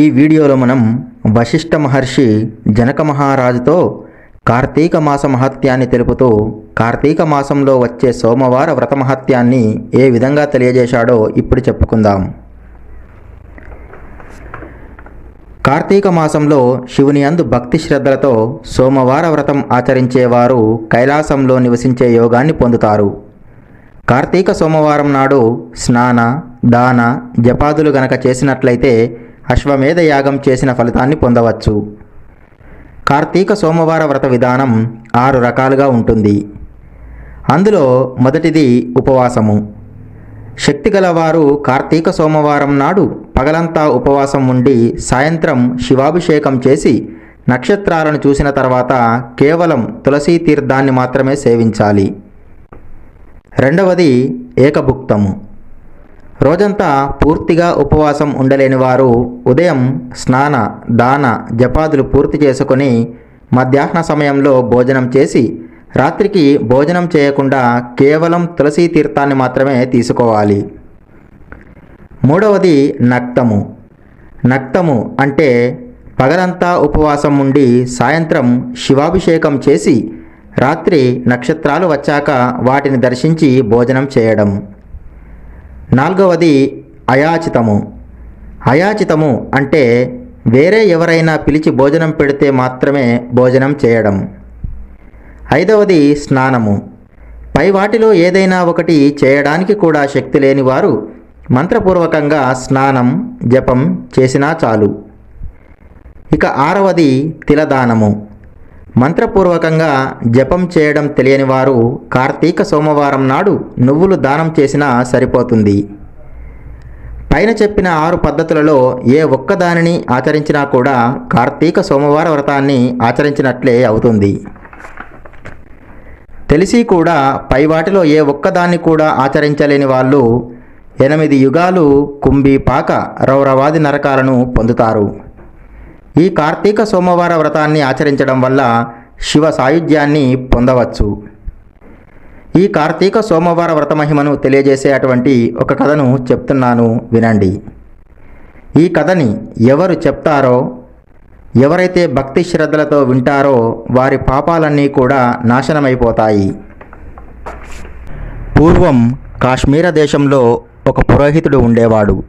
ఈ వీడియోలో మనం వశిష్ఠ మహర్షి జనక మహారాజుతో కార్తీక మాస మహత్యాన్ని తెలుపుతూ కార్తీక మాసంలో వచ్చే సోమవార వ్రత మహత్యాన్ని ఏ విధంగా తెలియజేశాడో ఇప్పుడు చెప్పుకుందాం. కార్తీక మాసంలో శివుని అందు భక్తి శ్రద్ధలతో సోమవార వ్రతం ఆచరించేవారు కైలాసంలో నివసించే యోగాన్ని పొందుతారు. కార్తీక సోమవారం నాడు స్నాన దాన జపాదులు గనక చేసినట్లయితే అశ్వమేధ యాగం చేసిన ఫలితాన్ని పొందవచ్చు. కార్తీక సోమవార వ్రత విధానం ఆరు రకాలుగా ఉంటుంది. అందులో మొదటిది ఉపవాసము. శక్తి గలవారు కార్తీక సోమవారం నాడు పగలంతా ఉపవాసం ఉండి సాయంత్రం శివాభిషేకం చేసి నక్షత్రాలను చూసిన తర్వాత కేవలం తులసీ తీర్థాన్ని మాత్రమే సేవించాలి. రెండవది ఏకభుక్తము. రోజంతా పూర్తిగా ఉపవాసం ఉండలేని వారు ఉదయం స్నాన దాన జపాదులు పూర్తి చేసుకొని మధ్యాహ్న సమయంలో భోజనం చేసి రాత్రికి భోజనం చేయకుండా కేవలం తులసీ తీర్థాన్ని మాత్రమే తీసుకోవాలి. మూడవది నక్తము. నక్తము అంటే పగలంతా ఉపవాసం ఉండి సాయంత్రం శివాభిషేకం చేసి రాత్రి నక్షత్రాలు వచ్చాక వాటిని దర్శించి భోజనం చేయడం. నాలుగవది అయాచితము. అయాచితము అంటే వేరే ఎవరైనా పిలిచి భోజనం పెడితే మాత్రమే భోజనం చేయడం. ఐదవది స్నానము. పై వాటిలో ఏదైనా ఒకటి చేయడానికి కూడా శక్తి లేని వారు మంత్రపూర్వకంగా స్నానం జపం చేసినా చాలు. ఇక ఆరవది తిలదానము. మంత్రపూర్వకంగా జపం చేయడం తెలియని వారు కార్తీక సోమవారం నాడు నువ్వులు దానం చేసినా సరిపోతుంది. పైన చెప్పిన ఆరు పద్ధతులలో ఏ ఒక్కదానిని ఆచరించినా కూడా కార్తీక సోమవార వ్రతాన్ని ఆచరించినట్లే అవుతుంది. తెలిసి కూడా పై వాటిలో ఏ ఒక్కదాన్ని కూడా ఆచరించలేని వాళ్ళు ఎనిమిది యుగాలు కుంభి పాక రౌరవాది నరకాలను పొందుతారు. ఈ కార్తీక సోమవార వ్రతాన్ని ఆచరించడం వల్ల శివ సాయుధ్యాన్ని పొందవచ్చు. ఈ కార్తీక సోమవార వ్రత మహిమను తెలియజేసే అటువంటి ఒక కథను చెప్తున్నాను వినండి. ఈ కథని ఎవరు చెప్తారో ఎవరైతే భక్తి శ్రద్ధలతో వింటారో వారి పాపాలన్నీ కూడా నాశనమైపోతాయి. పూర్వం కాశ్మీర దేశంలో ఒక పురోహితుడు ఉండేవాడు.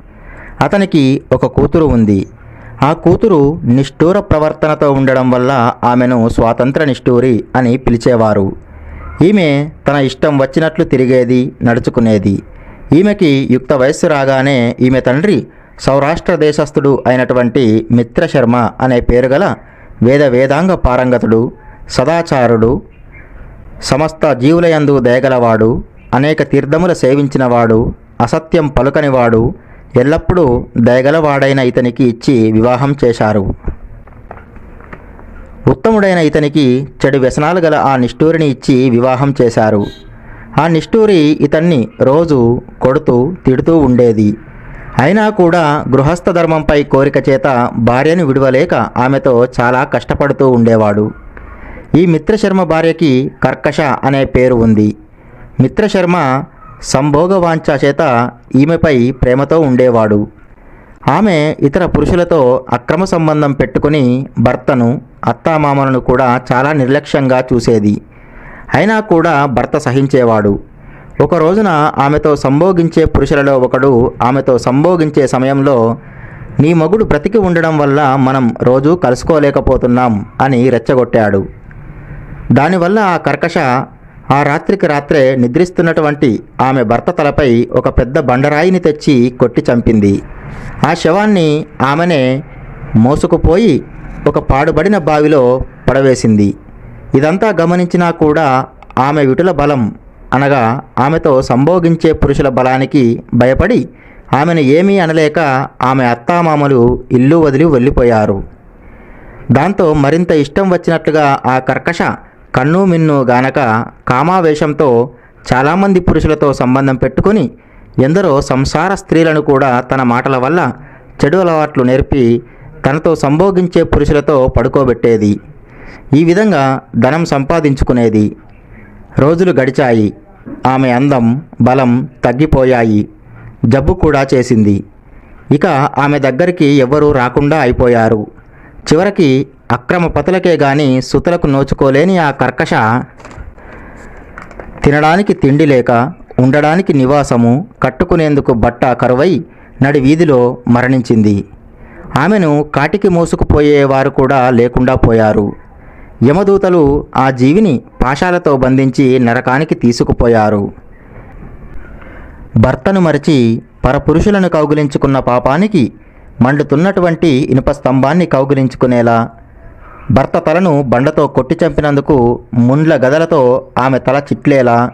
అతనికి ఒక కూతురు ఉంది. ఆ కూతురు నిష్ఠూర ప్రవర్తనతో ఉండడం వల్ల ఆమెను స్వాతంత్ర నిష్ఠూరి అని పిలిచేవారు. ఈమె తన ఇష్టం వచ్చినట్లు తిరిగేది నడుచుకునేది. ఈమెకి యుక్త వయస్సు రాగానే ఈమె తండ్రి సౌరాష్ట్ర దేశస్థుడు అయినటువంటి మిత్రశర్మ అనే పేరు గల వేద వేదాంగ పారంగతుడు సదాచారుడు సమస్త జీవులయందు దయగలవాడు అనేక తీర్థముల సేవించినవాడు అసత్యం పలుకనివాడు ఎల్లప్పుడూ దయగలవాడైన ఇతనికి ఇచ్చి వివాహం చేశారు. ఉత్తముడైన ఇతనికి చెడు వ్యసనాలు గల ఆ నిష్ఠూరిని ఇచ్చి వివాహం చేశారు. ఆ నిష్ఠూరి ఇతన్ని రోజు కొడుతూ తిడుతూ ఉండేది. అయినా కూడా గృహస్థ ధర్మంపై కోరిక చేత భార్యను విడవలేక ఆమెతో చాలా కష్టపడుతూ ఉండేవాడు. ఈ మిత్రశర్మ భార్యకి కర్కశ అనే పేరు ఉంది. మిత్రశర్మ సంభోగవాంఛ చేత ఈమెపై ప్రేమతో ఉండేవాడు. ఆమె ఇతర పురుషులతో అక్రమ సంబంధం పెట్టుకుని భర్తను అత్తామామలను కూడా చాలా నిర్లక్ష్యంగా చూసేది. అయినా కూడా భర్త సహించేవాడు. ఒక రోజున ఆమెతో సంభోగించే పురుషులలో ఒకడు ఆమెతో సంభోగించే సమయంలో నీ మగుడు బ్రతికి ఉండడం వల్ల మనం రోజూ కలుసుకోలేకపోతున్నాం అని రెచ్చగొట్టాడు. దానివల్ల ఆ కర్కశ ఆ రాత్రికి రాత్రే నిద్రిస్తున్నటువంటి ఆమె భర్త తలపై ఒక పెద్ద బండరాయిని తెచ్చి కొట్టి చంపింది. ఆ శవాన్ని ఆమెనే మోసుకుపోయి ఒక పాడుబడిన బావిలో పడవేసింది. ఇదంతా గమనించినా కూడా ఆమె విటుల బలం అనగా ఆమెతో సంభోగించే పురుషుల బలానికి భయపడి ఆమెను ఏమీ అనలేక ఆమె అత్తామామలు ఇల్లు వదిలి వెళ్ళిపోయారు. దాంతో మరింత ఇష్టం వచ్చినట్లుగా ఆ కర్కశ కన్ను మిన్ను గానక కామావేశంతో చాలామంది పురుషులతో సంబంధం పెట్టుకొని ఎందరో సంసార స్త్రీలను కూడా తన మాటల వల్ల చెడు అలవాట్లు నేర్పి తనతో సంభోగించే పురుషులతో పడుకోబెట్టేది. ఈ విధంగా ధనం సంపాదించుకునేది. రోజులు గడిచాయి. ఆమె అందం బలం తగ్గిపోయాయి. జబ్బు కూడా చేసింది. ఇక ఆమె దగ్గరికి ఎవ్వరూ రాకుండా అయిపోయారు. చివరికి అక్రమ పతులకే గాని సుతులకు నోచుకోలేని ఆ కర్కశ తినడానికి తిండి లేక ఉండడానికి నివాసము కట్టుకునేందుకు బట్ట కరువై నడి వీధిలో మరణించింది. ఆమెను కాటికి మోసుకుపోయేవారు కూడా లేకుండా పోయారు. యమదూతలు ఆ జీవిని పాశాలతో బంధించి నరకానికి తీసుకుపోయారు. భర్తను మరచి పరపురుషులను కౌగిలించుకున్న పాపానికి మండుతున్నటువంటి ఇనుప స్తంభాన్ని కౌగిలించుకునేలా భర్త తలను బండతో కొట్టి చంపినందుకు ముండ్ల గదలతో ఆమె తల చిట్లేలా.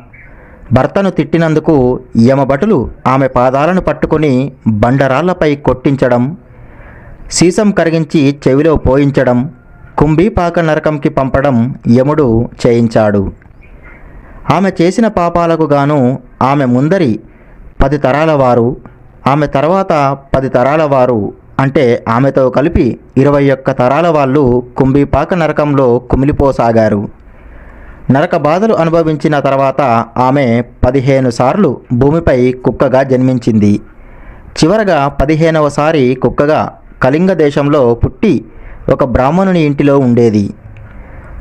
భర్తను తిట్టినందుకు యమభటులు ఆమె పాదాలను పట్టుకొని బండరాళ్ళపై కొట్టించడం సీసం కరిగించి చెవిలో పోయించడం కుంభీపాక నరకంకి పంపడం యముడు చేయించాడు. ఆమె చేసిన పాపాలకు గాను ఆమె ముందరి పది తరాల వారు ఆమె తర్వాత పది తరాల వారు అంటే ఆమెతో కలిపి ఇరవై ఒక్క తరాల వాళ్ళు కుంభిపాక నరకంలో కుమిలిపోసాగారు. నరక బాధలు అనుభవించిన తర్వాత ఆమె పదిహేను సార్లు భూమిపై కుక్కగా జన్మించింది. చివరగా పదిహేనవసారి కుక్కగా కళింగ దేశంలో పుట్టి ఒక బ్రాహ్మణుని ఇంటిలో ఉండేది.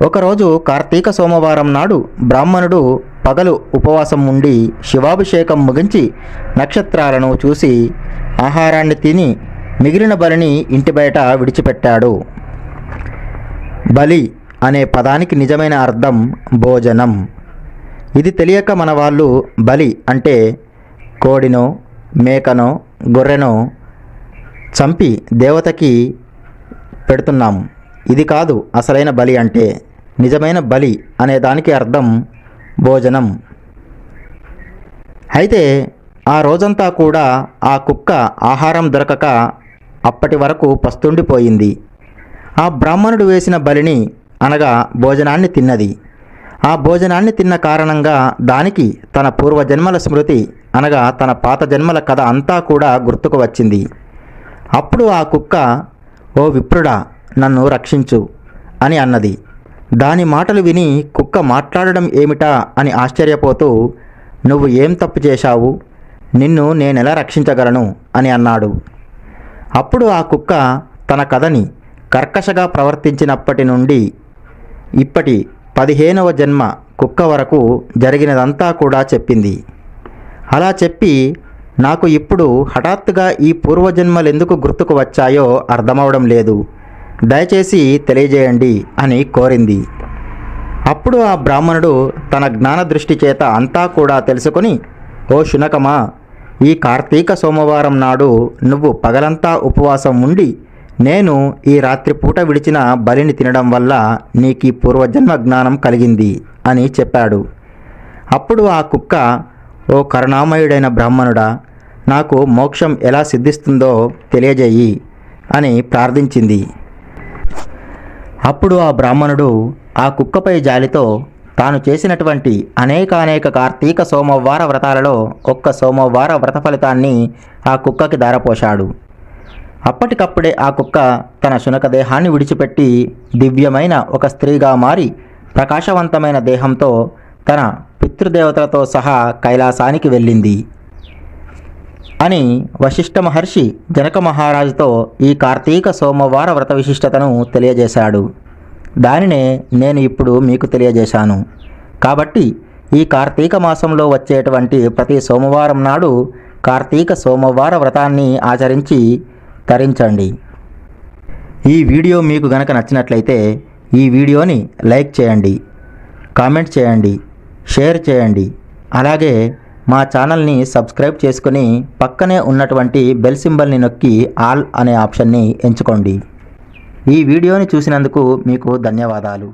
ఒకరోజు కార్తీక సోమవారం నాడు బ్రాహ్మణుడు పగలు ఉపవాసం ఉండి శివాభిషేకం ముగించి నక్షత్రాలను చూసి ఆహారాన్ని తిని మిగిలిన బలిని ఇంటి బయట విడిచిపెట్టాడు. బలి అనే పదానికి నిజమైన అర్థం భోజనం. ఇది తెలియక మన వాళ్ళు బలి అంటే కోడినో మేకనో గొర్రెనో చంపి దేవతకి పెడుతున్నాం. ఇది కాదు అసలైన బలి అంటే నిజమైన బలి అనే దానికి అర్థం భోజనం. అయితే ఆ రోజంతా కూడా ఆ కుక్క ఆహారం దొరకక అప్పటి వరకు పస్తుండిపోయింది. ఆ బ్రాహ్మణుడు వేసిన బలిని అనగా భోజనాన్ని తిన్నది. ఆ భోజనాన్ని తిన్న కారణంగా దానికి తన పూర్వజన్మల స్మృతి అనగా తన పాత జన్మల కథ అంతా కూడా గుర్తుకు వచ్చింది. అప్పుడు ఆ కుక్క ఓ విప్రుడా నన్ను రక్షించు అని అన్నది. దాని మాటలు విని కుక్క మాట్లాడడం ఏమిటా అని ఆశ్చర్యపోతూ నువ్వు ఏం తప్పు చేశావు? నిన్ను నేనెలా రక్షించగలను? అని అన్నాడు. అప్పుడు ఆ కుక్క తన కథని కర్కశగా ప్రవర్తించినప్పటి నుండి ఇప్పటి పదిహేనవ జన్మ కుక్క వరకు జరిగినదంతా కూడా చెప్పింది. అలా చెప్పి నాకు ఇప్పుడు హఠాత్తుగా ఈ పూర్వజన్మలెందుకు గుర్తుకు వచ్చాయో అర్థమవడం లేదు. దయచేసి తెలియజేయండి అని కోరింది. అప్పుడు ఆ బ్రాహ్మణుడు తన జ్ఞాన దృష్టి చేత అంతా కూడా తెలుసుకొని ఓ శునకమా ఈ కార్తీక సోమవారం నాడు నువ్వు పగలంతా ఉపవాసం ఉండి నేను ఈ రాత్రిపూట విడిచిన బలిని తినడం వల్ల నీకు ఈ పూర్వజన్మ జ్ఞానం కలిగింది అని చెప్పాడు. అప్పుడు ఆ కుక్క ఓ కరుణామయుడైన బ్రాహ్మణుడా నాకు మోక్షం ఎలా సిద్ధిస్తుందో తెలియజేయి అని ప్రార్థించింది. అప్పుడు ఆ బ్రాహ్మణుడు ఆ కుక్కపై జాలితో తాను చేసినటువంటి అనేకానేక కార్తీక సోమవార వ్రతాలలో ఒక్క సోమవార వ్రత ఫలితాన్ని ఆ కుక్కకి దారపోశాడు అప్పటికప్పుడే ఆ కుక్క తన శునక దేహాన్ని విడిచిపెట్టి దివ్యమైన ఒక స్త్రీగా మారి ప్రకాశవంతమైన దేహంతో తన పితృదేవతలతో సహా కైలాసానికి వెళ్ళింది. అని వశిష్ఠ మహర్షి జనక మహారాజుతో ఈ కార్తీక సోమవార వ్రత విశిష్టతను తెలియజేశాడు. దానినే నేను ఇప్పుడు మీకు తెలియజేశాను. కాబట్టి ఈ కార్తీక మాసంలో వచ్చేటువంటి ప్రతి సోమవారం నాడు కార్తీక సోమవార వ్రతాన్ని ఆచరించి తరించండి. ఈ వీడియో మీకు గనక నచ్చినట్లయితే ఈ వీడియోని లైక్ చేయండి కామెంట్ చేయండి షేర్ చేయండి. అలాగే మా ఛానల్ని సబ్స్క్రైబ్ చేసుకుని పక్కనే ఉన్నటువంటి బెల్ సింబల్ని నొక్కి ఆల్ అనే ఆప్షన్ని ఎంచుకోండి. ఈ వీడియోని చూసినందుకు మీకు ధన్యవాదాలు.